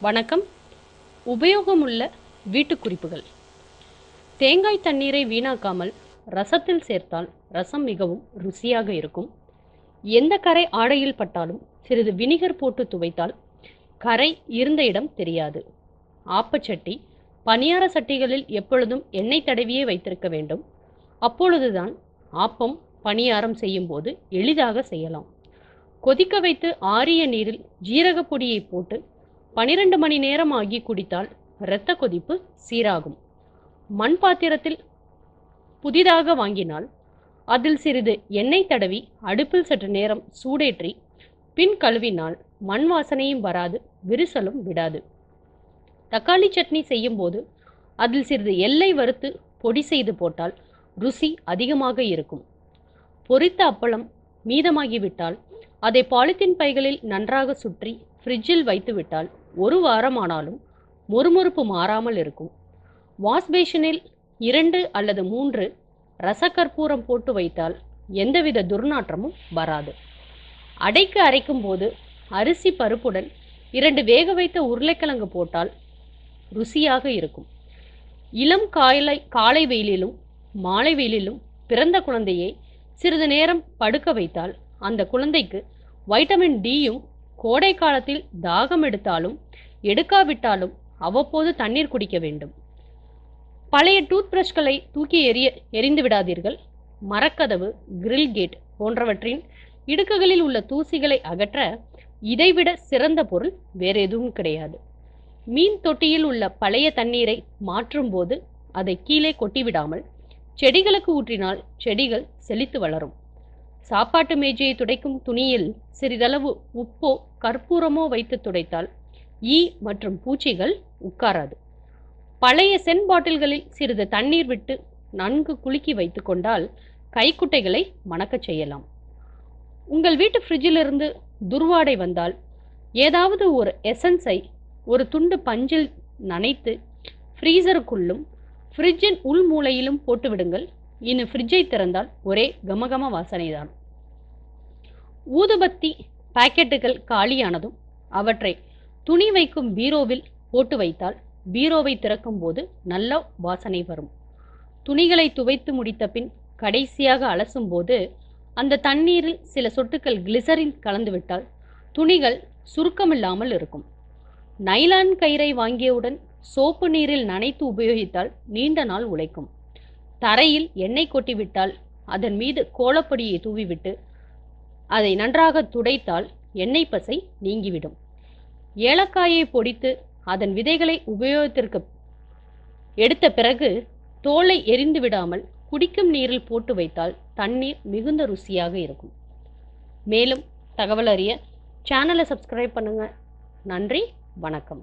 வணக்கம். உபயோகமுள்ள வீட்டுக் குறிப்புகள் தேங்காய் தண்ணீரை வீணாக்காமல் ரசத்தில் சேர்த்தால் ரசம் மிகவும் ருசியாக இருக்கும். எந்த கரை ஆடையில் பட்டாலும் சிறிது வினிகர் போட்டு துவைத்தால் கரை இருந்த இடம் தெரியாது. ஆப்பச்சட்டி பணியார சட்டிகளில் எப்பொழுதும் எண்ணெய் தடவியே வைத்திருக்க வேண்டும். அப்பொழுதுதான் ஆப்பம் பணியாரம் செய்யும்போது எளிதாக செய்யலாம். கொதிக்க வைத்து ஆறிய நீரில் ஜீரகப் பொடியை போட்டு பனிரெண்டு மணி நேரம் ஆகி குடித்தால் இரத்த கொதிப்பு சீராகும். மண் பாத்திரத்தில் புதிதாக வாங்கினால் அதில் சிறிது எண்ணெய் தடவி அடுப்பில் சற்று நேரம் சூடேற்றி பின் கழுவினால் மண் வாசனையும் வராது விரிசலும் விடாது. தக்காளி சட்னி செய்யும்போது அதில் சிறிது எல்லை வறுத்து பொடி செய்து போட்டால் ருசி அதிகமாக இருக்கும். பொரித்த அப்பளம் மீதமாகிவிட்டால் அதை பாலித்தீன் பைகளில் நன்றாக சுற்றி ஃப்ரிட்ஜில் வைத்துவிட்டால் ஒரு வாரமானாலும் மொறுமொறுப்பு மாறாமல் இருக்கும். வாஷ்பேஷனில் இரண்டு அல்லது மூன்று ரசக்கற்பூரம் போட்டு வைத்தால் எந்தவித துர்நாற்றமும் வராது. அடைக்கு அரைக்கும் போது அரிசி பருப்புடன் இரண்டு வேக வைத்த உருளைக்கிழங்கு போட்டால் ருசியாக இருக்கும். இளம் காலை காலை வெயிலிலும் மாலை வெயிலிலும் பிறந்த குழந்தையை சிறிது நேரம் படுக்க வைத்தால் அந்த குழந்தைக்கு வைட்டமின் டியும் கோடை காலத்தில் தாகம் எடுத்தாலும் எடுக்காவிட்டாலும் அவ்வப்போது தண்ணீர் குடிக்க வேண்டும். பழைய டூத் பிரஷ்களை தூக்கி எறிய எரிந்து விடாதீர்கள். மரக்கதவு கிரில் கேட் போன்றவற்றின் இடுக்குகளில் உள்ள தூசிகளை அகற்ற இதைவிட சிறந்த பொருள் வேற எதுவும் கிடையாது. மீன் தொட்டியில் உள்ள பழைய தண்ணீரை மாற்றும்போது அதை கீழே கொட்டிவிடாமல் செடிகளுக்கு ஊற்றினால் செடிகள் செழித்து வளரும். சாப்பாட்டு மேஜையை துடைக்கும் துணியில் சிறிதளவு உப்போ கற்பூரமோ வைத்து துடைத்தால் ஈ மற்றும் பூச்சிகள் உட்காராது. பழைய சென் பாட்டில்களில் சிறிது தண்ணீர் விட்டு நன்கு குலுக்கி வைத்து கொண்டால் கைக்குட்டைகளை மணக்கச் செய்யலாம். உங்கள் வீட்டு ஃப்ரிட்ஜிலிருந்து துர்வாடை வந்தால் ஏதாவது ஒரு எசன்ஸை ஒரு துண்டு பஞ்சில் நனைத்து ஃப்ரீசருக்குள்ளும் ஃப்ரிட்ஜின் உள் மூலையிலும் போட்டுவிடுங்கள். இன்னும் இனி ஃப்ரிட்ஜை திறந்தால் ஒரே கமகம வாசனைதான். ஊதுபத்தி பாக்கெட்டுகள் காலியானதும் அவற்றை துணி வைக்கும் பீரோவில் போட்டு வைத்தால் பீரோவை திறக்கும் போது நல்ல வாசனை வரும். துணிகளை துவைத்து முடித்த பின் கடைசியாக அலசும் போது அந்த தண்ணீரில் சில சொட்டுக்கள் கிளிசரின் கலந்துவிட்டால் துணிகள் சுருக்கமில்லாமல் இருக்கும். நைலான் கயிறை வாங்கியவுடன் சோப்பு நீரில் நனைத்து உபயோகித்தால் நீண்ட நாள் உழைக்கும். தரையில் எண்ணெய் கொட்டிவிட்டால் அதன் மீது கோலப்பொடியை தூவிவிட்டு அதை நன்றாக துடைத்தால் எண்ணெய் பசை நீங்கிவிடும். ஏலக்காயை பொடித்து அதன் விதைகளை உபயோகத்திற்கு எடுத்த பிறகு தோலை எரிந்து விடாமல் குடிக்கும் நீரில் போட்டு வைத்தால் தண்ணீர் மிகுந்த ருசியாக இருக்கும். மேலும் தகவல் அறிய சேனலை சப்ஸ்கிரைப் பண்ணுங்கள் நன்றி வணக்கம்.